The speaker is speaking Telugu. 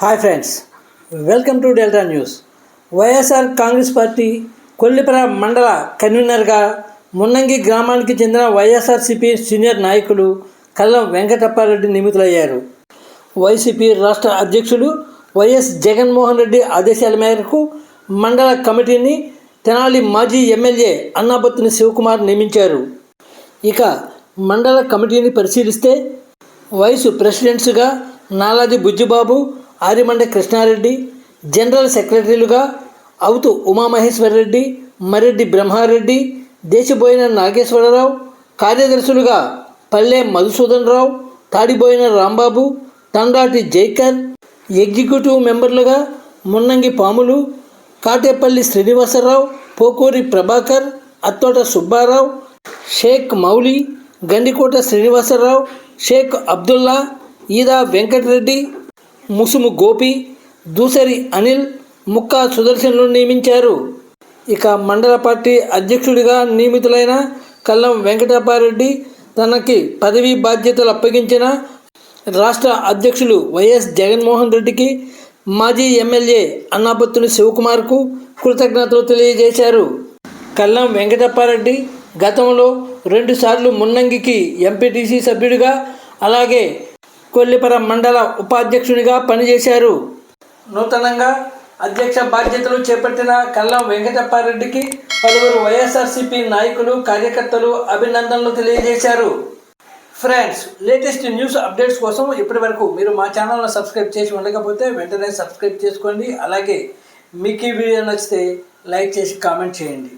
Hi friends welcome to delta news YSR Congress party Kollipara మండల కన్వీనర్గా మున్నంగి గ్రామానికి చెందిన వైఎస్ఆర్సీపీ సీనియర్ నాయకులు కల్లం వెంకటప్పారెడ్డి నియమితులయ్యారు. వైసీపీ రాష్ట్ర అధ్యక్షులు వైఎస్ జగన్మోహన్ రెడ్డి ఆదేశాల మేరకు మండల కమిటీని తెనాలి మాజీ ఎమ్మెల్యే అన్నాబత్తుని శివకుమార్ నియమించారు. ఇక మండల కమిటీని పరిశీలిస్తే వయసు ప్రెసిడెంట్స్గా నాలాది బుజ్జిబాబు ఆర్యమండ కృష్ణారెడ్డి జనరల్ సెక్రటరీలుగా అవుతు ఉమామహేశ్వరరెడ్డి మరెడ్డి బ్రహ్మారెడ్డి దేశబోయిన నాగేశ్వరరావు కార్యదర్శులుగా పల్లె మధుసూదన్ రావు తాడిబోయిన రాంబాబు తండాటి జైకర్ ఎగ్జిక్యూటివ్ మెంబర్లుగా మున్నంగి పాములు కాటేపల్లి శ్రీనివాసరావు పోకూరి ప్రభాకర్ అత్తోట సుబ్బారావు షేక్ మౌలి గండికోట శ్రీనివాసరావు షేక్ అబ్దుల్లా ఈదా వెంకటరెడ్డి ముసుము గోపి దూసరి అనిల్ ముక్కా సుదర్శన్లు నియమించారు. ఇక మండల పార్టీ అధ్యక్షుడిగా నియమితులైన కల్లం వెంకటప్పారెడ్డి తనకి పదవీ బాధ్యతలు అప్పగించిన రాష్ట్ర అధ్యక్షులు వైఎస్ జగన్మోహన్ రెడ్డికి మాజీ ఎమ్మెల్యే అన్నాపత్తుని శివకుమార్కు కృతజ్ఞతలు తెలియజేశారు. కల్లం వెంకటప్పారెడ్డి గతంలో రెండుసార్లు మున్నంగికి ఎంపీటీసీ సభ్యుడిగా అలాగే కొల్లిపర మండల ఉపాధ్యక్షునిగా పనిచేశారు. నూతనంగా అధ్యక్ష బాధ్యతలు చేపట్టిన కల్లం వెంకటప్పారెడ్డికి పలువురు వైఎస్ఆర్సీపీ నాయకులు కార్యకర్తలు అభినందనలు తెలియజేశారు. ఫ్రెండ్స్ లేటెస్ట్ న్యూస్ అప్డేట్స్ కోసం ఇప్పటి వరకు మీరు మా ఛానల్ను సబ్స్క్రైబ్ చేసి ఉండకపోతే వెంటనే సబ్స్క్రైబ్ చేసుకోండి. అలాగే మీకు ఈ వీడియో నచ్చితే లైక్ చేసి కామెంట్ చేయండి.